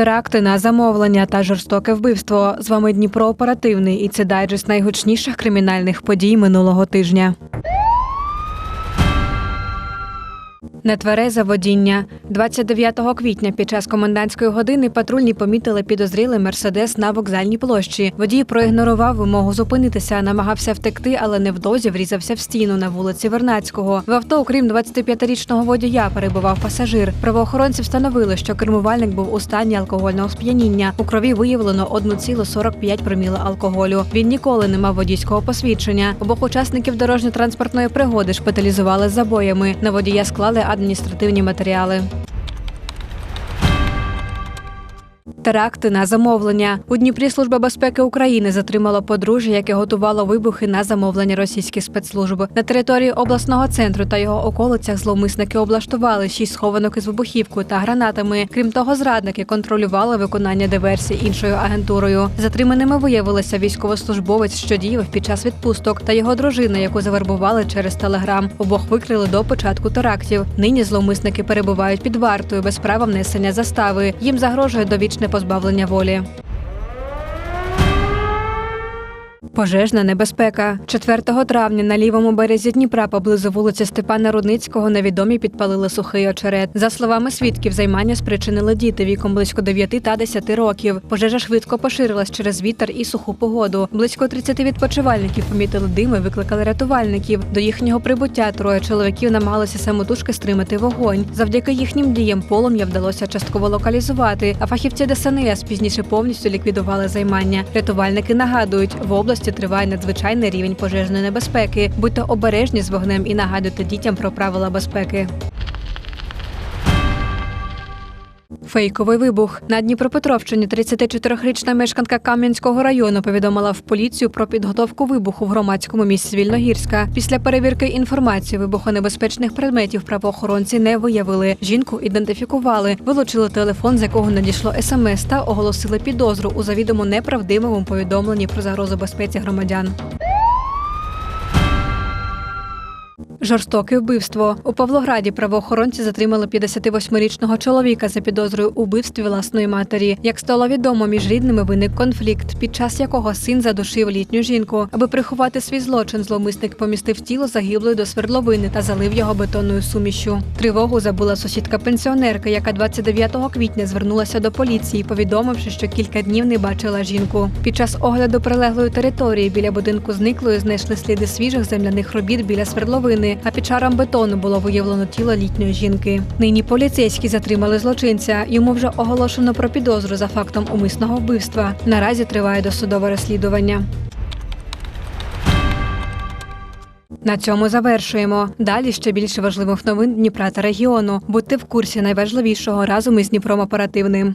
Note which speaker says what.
Speaker 1: Теракти на замовлення та жорстоке вбивство. З вами Дніпро оперативний і це дайджест найгучніших кримінальних подій минулого тижня. Нетверезе водіння 29 квітня під час комендантської години патрульні помітили підозрілий мерседес на вокзальній площі. Водій проігнорував вимогу зупинитися, намагався втекти, але невдовзі врізався в стіну на вулиці Вернацького. В авто, окрім 25-річного водія, перебував пасажир. Правоохоронці встановили, що кермувальник був у стані алкогольного сп'яніння. У крові виявлено 1,45 проміла алкоголю. Він ніколи не мав водійського посвідчення. Обох учасників дорожньо-транспортної пригоди шпиталізували з забоями. На водія склали адміністративні матеріали. Теракти на замовлення у Дніпрі служба безпеки України затримала подружжя, яке готувало вибухи на замовлення російських спецслужб. На території обласного центру та його околицях зловмисники облаштували шість схованок із вибухівкою та гранатами. Крім того, зрадники контролювали виконання диверсій іншою агентурою. Затриманими виявилися військовослужбовець, що діяв під час відпусток, та його дружина, яку завербували через телеграм. Обох викрили до початку терактів. Нині зловмисники перебувають під вартою без права внесення застави. Їм загрожує довічне позбавлення волі. Пожежна небезпека. 4 травня на лівому березі Дніпра поблизу вулиці Степана Рудницького невідомі підпалили сухий очерет. За словами свідків, займання спричинили діти віком близько 9 та 10 років. Пожежа швидко поширилась через вітер і суху погоду. Близько 30 відпочивальників помітили дим і викликали рятувальників. До їхнього прибуття троє чоловіків намагалися самотужки стримати вогонь. Завдяки їхнім діям полум'я вдалося частково локалізувати. А фахівці ДСНС пізніше повністю ліквідували займання. Рятувальники нагадують, в області триває надзвичайний рівень пожежної небезпеки. Будьте обережні з вогнем і нагадуйте дітям про правила безпеки. Фейковий вибух на Дніпропетровщині 34-річна мешканка Кам'янського району повідомила в поліцію про підготовку вибуху в громадському місці Вільногірська. Після перевірки інформації вибухонебезпечних предметів правоохоронці не виявили. Жінку ідентифікували, вилучили телефон, з якого надійшло смс та оголосили підозру у завідомо неправдивому повідомленні про загрозу безпеці громадян. Жорстоке вбивство у Павлограді. Правоохоронці затримали 58-річного чоловіка за підозрою у вбивстві власної матері. Як стало відомо, між рідними виник конфлікт, під час якого син задушив літню жінку. Аби приховати свій злочин, зловмисник помістив тіло загиблої до свердловини та залив його бетонною сумішю. Тривогу забула сусідка пенсіонерка, яка 29 квітня звернулася до поліції, повідомивши, що кілька днів не бачила жінку. Під час огляду прилеглої території біля будинку зниклої знайшли сліди свіжих земляних робіт біля свердловини. А під шаром бетону було виявлено тіло літньої жінки. Нині поліцейські затримали злочинця. Йому вже оголошено про підозру за фактом умисного вбивства. Наразі триває досудове розслідування. На цьому завершуємо. Далі ще більше важливих новин Дніпра та регіону. Будьте в курсі найважливішого разом із Дніпром оперативним.